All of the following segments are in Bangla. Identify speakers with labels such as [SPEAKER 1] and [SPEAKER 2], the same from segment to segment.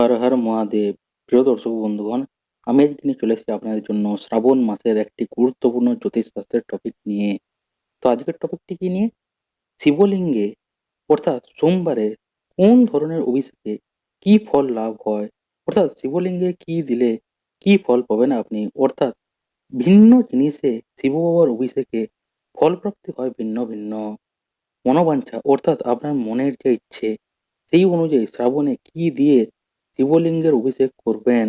[SPEAKER 1] হর হর মহাদেব। প্রিয় দর্শক বন্ধুগণ, আমি আজকে চলে এসেছি আপনাদের জন্য শ্রাবণ মাসের একটি গুরুত্বপূর্ণ জ্যোতিষশাস্ত্রের টপিক নিয়ে। তো আজকের টপিকটি কি নিয়ে? শিবলিঙ্গে, অর্থাৎ সোমবারে কোন ধরনের অভিষেকে কি ফল লাভ হয়? অর্থাৎ শিবলিঙ্গে কি দিলে কি ফল পাবেন আপনি? অর্থাৎ ভিন্ন জিনিসে শিব বাবার অভিষেকে ফল প্রাপ্তি হয় ভিন্ন ভিন্ন। মনোবাঞ্ছা, অর্থাৎ আপনার মনের যে ইচ্ছে, সেই অনুযায়ী শ্রাবণে কি দিয়ে শিবলিঙ্গের অভিষেক করবেন।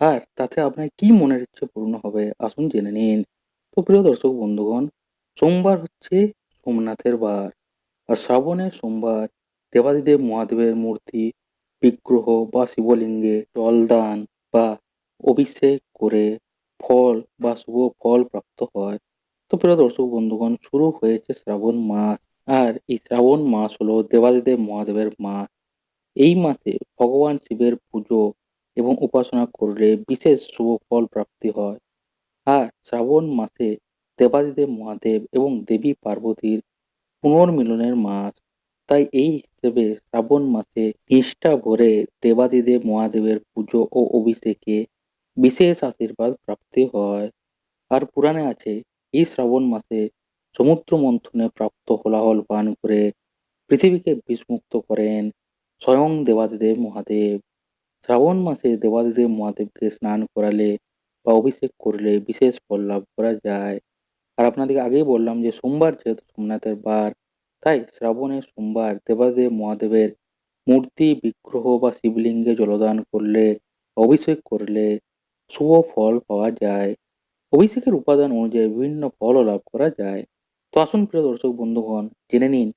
[SPEAKER 1] আর তাতে আপনার কি মনের ইচ্ছে পূর্ণ হবে, আসুন জেনে নিন। তো প্রিয় দর্শক বন্ধুগণ, সোমবার হচ্ছে সোমনাথের বার। আর শ্রাবণের সোমবার, দেবাদিদেব মহাদেবের মূর্তি, বিগ্রহ বা শিবলিঙ্গে জলদান বা অভিষেক করে ফল বা শুভ ফল প্রাপ্ত হয়। তো প্রিয় দর্শক বন্ধুগণ, শুরু হয়েছে শ্রাবণ মাস। আর এই শ্রাবণ মাস হলো দেবাদিদেব মহাদেবের মাস। এই মাসে ভগবান শিবের পুজো এবং উপাসনা করলে বিশেষ শুভ ফল প্রাপ্তি হয়। আর শ্রাবণ মাসে দেবাদিদেব মহাদেব এবং দেবী পার্বতীর পুনর্মিলনের মাস। তাই এই হিসেবে শ্রাবণ মাসে নিষ্ঠা ভরে দেবাদিদেব মহাদেবের পুজো ও অভিষেকে বিশেষ আশীর্বাদ প্রাপ্তি হয়। আর পুরাণে আছে, এই শ্রাবণ মাসে সমুদ্র মন্থনে প্রাপ্ত হলাহল পান করে পৃথিবীকে বিষমুক্ত করেন। স্বয়ং দেবাদিদেব মহাদেব। শ্রাবণ মাসে দেবাদিদেব মহাদেবকে স্নান করালে বা অভিষেক করলে বিশেষ ফল লাভ করা যায়। আর আপনাদেরকে আগেই বললাম যে সোমবার যেহেতু সোমনাথের বার, তাই শ্রাবণের সোমবার দেবাদেব মহাদেবের মূর্তি, বিগ্রহ বা শিবলিঙ্গে জলদান করলে, অভিষেক করলে শুভ ফল পাওয়া যায়। অভিষেকের উপাদান অনুযায়ী বিভিন্ন ফলও লাভ করা যায়। তো আসুন প্রিয় দর্শক বন্ধুগণ, জেনে নিন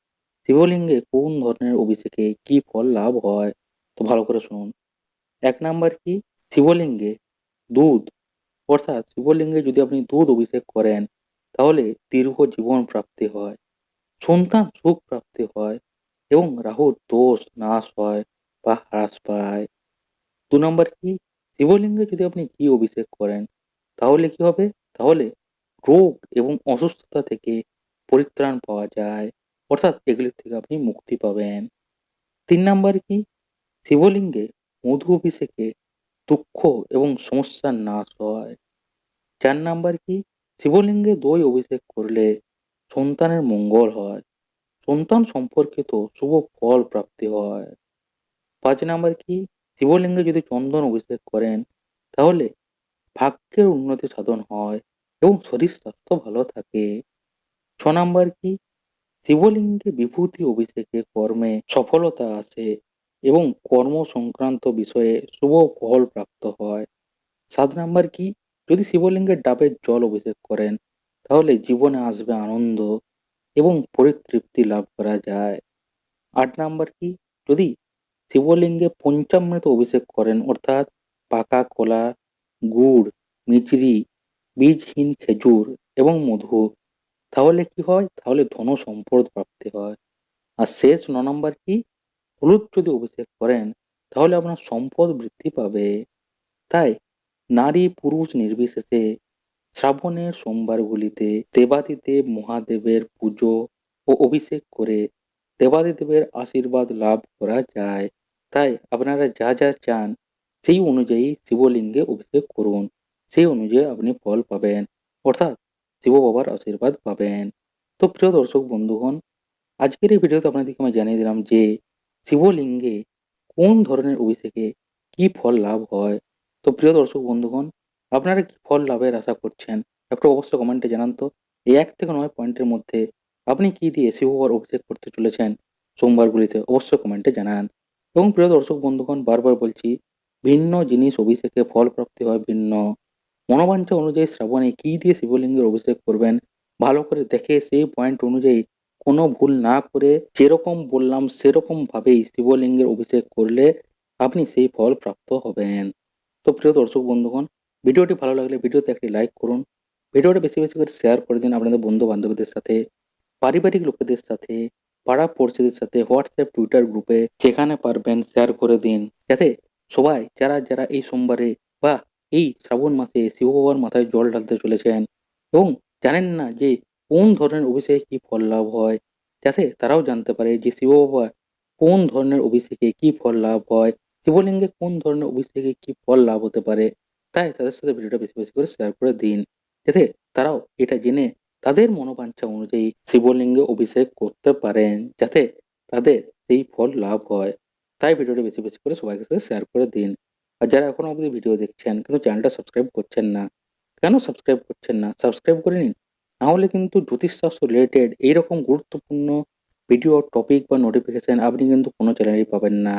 [SPEAKER 1] শিবলিঙ্গে কোন ধরনের অভিষেকে কি ফল লাভ হয়? তো ভালো করে শুনুন। এক নাম্বার কি? শিবলিঙ্গে দুধ। অর্থাৎ শিবলিঙ্গে যদি আপনি দুধ অভিষেক করেন, তাহলে দীর্ঘ জীবন প্রাপ্তি হয়, সন্তান সুখ প্রাপ্তি হয় এবং রাহুর দোষ নাশ হয় বা হ্রাস পায়। দু নম্বর কি? শিবলিঙ্গে যদি আপনি ঘি অভিষেক করেন, তাহলে কি হবে? তাহলে রোগ এবং অসুস্থতা থেকে পরিত্রাণ পাওয়া যায়। অর্থাৎ এগুলির থেকে আপনি মুক্তি পাবেন। তিন নাম্বার কি? শিবলিঙ্গে মধু অভিষেকে দুঃখ এবং সমস্যার নাশ হয়। চার নাম্বার কি? শিবলিঙ্গে দই অভিষেক করলে সন্তানের মঙ্গল হয়। সন্তান সম্পর্কিত শুভ ফল প্রাপ্তি হয়। পাঁচ নাম্বার কি? শিবলিঙ্গে যদি চন্দন অভিষেক করেন, তাহলে ভাগ্যের উন্নতি সাধন হয় এবং শরীর স্বাস্থ্য ভালো থাকে। ছ নাম্বার কি? শিবলিঙ্গে বিভূতি অভিষেকে কর্মে সফলতা আসে এবং কর্ম সংক্রান্ত বিষয়ে শুভ ফল প্রাপ্ত হয়। সাত নাম্বার কি? যদি শিবলিঙ্গের ডাবের জল অভিষেক করেন, তাহলে জীবনে আসবে আনন্দ এবং পরিতৃপ্তি লাভ করা যায়। আট নাম্বার কি? যদি শিবলিঙ্গে পঞ্চামৃত অভিষেক করেন, অর্থাৎ পাকা কলা, গুড় মিচড়ি বীজহীন খেজুর এবং মধু তাহলে কি হয়? তাহলে ধন সম্পদ প্রাপ্তি হয়। আর শেষ ন নম্বর কি? হলুদ যদি অভিষেক করেন, তাহলে আপনার সম্পদ বৃদ্ধি পাবে। তাই নারী পুরুষ নির্বিশেষে শ্রাবণের সোমবারগুলিতে দেবাদিদেব মহাদেবের পুজো ও অভিষেক করে দেবাদিদেবের আশীর্বাদ লাভ করা যায়। তাই আপনারা যা যা চান, সেই অনুযায়ী শিবলিঙ্গে অভিষেক করুন। সেই অনুযায়ী আপনি ফল পাবেন। অর্থাৎ শিব বাবার আশীর্বাদ পাবেন। তো প্রিয় দর্শক, বন্ধুগণ, আজকের এই ভিডিওতে আপনাদেরকে আমি জানিয়ে দিলাম যে শিবলিঙ্গে কোন ধরনের অভিষেকে কি ফল লাভ হয়। তো প্রিয় দর্শক, বন্ধুগণ, আপনারা কি ফল লাভের আশা করছেন? একটু অবশ্যই কমেন্টে জানান তো। এই এক থেকে নয় পয়েন্টের মধ্যে আপনি কি দিয়ে শিব বাবার অভিষেক করতে চলেছেন সোমবারগুলিতে অবশ্যই কমেন্টে জানান। এবং প্রিয় দর্শক, বন্ধুগণ, বারবার বলছি, ভিন্ন জিনিস অভিষেকে ফল প্রাপ্তি হয় ভিন্ন। মনোবাঞ্ছা অনুযায়ী শ্রাবণে কি দিয়ে শিবলিঙ্গের অভিষেক করবেন? ভালো করে দেখে সেই পয়েন্ট অনুযায়ী কোনো ভুল না করে যেরকম বললাম সেরকম ভাবেই শিবলিঙ্গের অভিষেক করলে আপনি সেই ফল প্রাপ্ত হবেন। তো প্রিয় দর্শক বন্ধুগণ, ভিডিওটি ভালো লাগলে ভিডিওতে একটি লাইক করুন। ভিডিওটা বেশি বেশি করে শেয়ার করে দিন আপনাদের বন্ধু বান্ধবীদের সাথে, পারিবারিক লোকেদের সাথে, পাড়া পড়শিদের সাথে হোয়াটসঅ্যাপ টুইটার গ্রুপে যেখানে পারবেন শেয়ার করে দিন। যাতে সবাই, যারা যারা এই সোমবারে এই শ্রাবণ মাসে শিব বাবার মাথায় জল ঢালতে চলেছেন এবং জানেন না যে কোন ধরনের অভিষেকে কি ফল লাভ হয়। যাতে তারাও জানতে পারে যে শিব বাবা কোন ধরনের অভিষেকে কি ফল লাভ হয়, শিবলিঙ্গে কোন ধরনের অভিষেকে কি ফল লাভ হতে পারে, তাই তাদের সাথে ভিডিওটা বেশি বেশি করে শেয়ার করে দিন। যাতে তারাও এটা জেনে তাদের মনোবাঞ্ছা অনুযায়ী শিবলিঙ্গে অভিষেক করতে পারেন, যাতে তাদের সেই ফল লাভ হয়। তাই ভিডিওটা বেশি বেশি করে সবাইকে সাথে শেয়ার করে দিন। আর যারা এখনও অবধি ভিডিও দেখছেন, কিন্তু চ্যানেলটা সাবস্ক্রাইব করছেন না, কেন সাবস্ক্রাইব করছেন না? সাবস্ক্রাইব করে নিন। নাহলে কিন্তু জ্যোতিষশাস্ত্র রিলেটেড এইরকম গুরুত্বপূর্ণ ভিডিও টপিক বা নোটিফিকেশান আপনি কিন্তু কোনো চ্যানেলেই পাবেন না।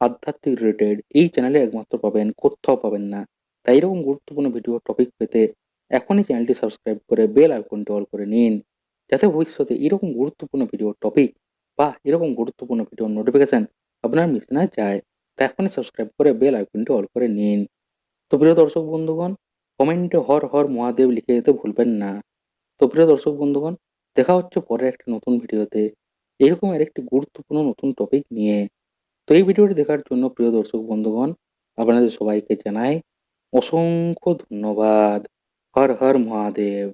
[SPEAKER 1] আধ্যাত্মিক রিলেটেড এই চ্যানেলে একমাত্র পাবেন, কোথাও পাবেন না। তাই এরকম গুরুত্বপূর্ণ ভিডিও টপিক পেতে এখনই চ্যানেলটি সাবস্ক্রাইব করে বেল আইকনটি অল করে নিন, যাতে ভবিষ্যতে এরকম গুরুত্বপূর্ণ ভিডিও টপিক বা এরকম গুরুত্বপূর্ণ ভিডিও নোটিফিকেশন আপনার মিস না যায়। তা এখনই সাবস্ক্রাইব করে বেল আইকনটি অল করে নিন। তো প্রিয় দর্শক বন্ধুগণ কমেন্টে হর হর মহাদেব লিখে যেতে ভুলবেন না। তো প্রিয় দর্শক বন্ধুগণ, দেখা হচ্ছে পরে একটা নতুন ভিডিওতে। এরকম আর একটি গুরুত্বপূর্ণ নতুন টপিক নিয়ে। তো এই ভিডিওটি দেখার জন্য প্রিয় দর্শক বন্ধুগণ, আপনাদের সবাইকে জানাই অসংখ্য ধন্যবাদ। হর হর মহাদেব।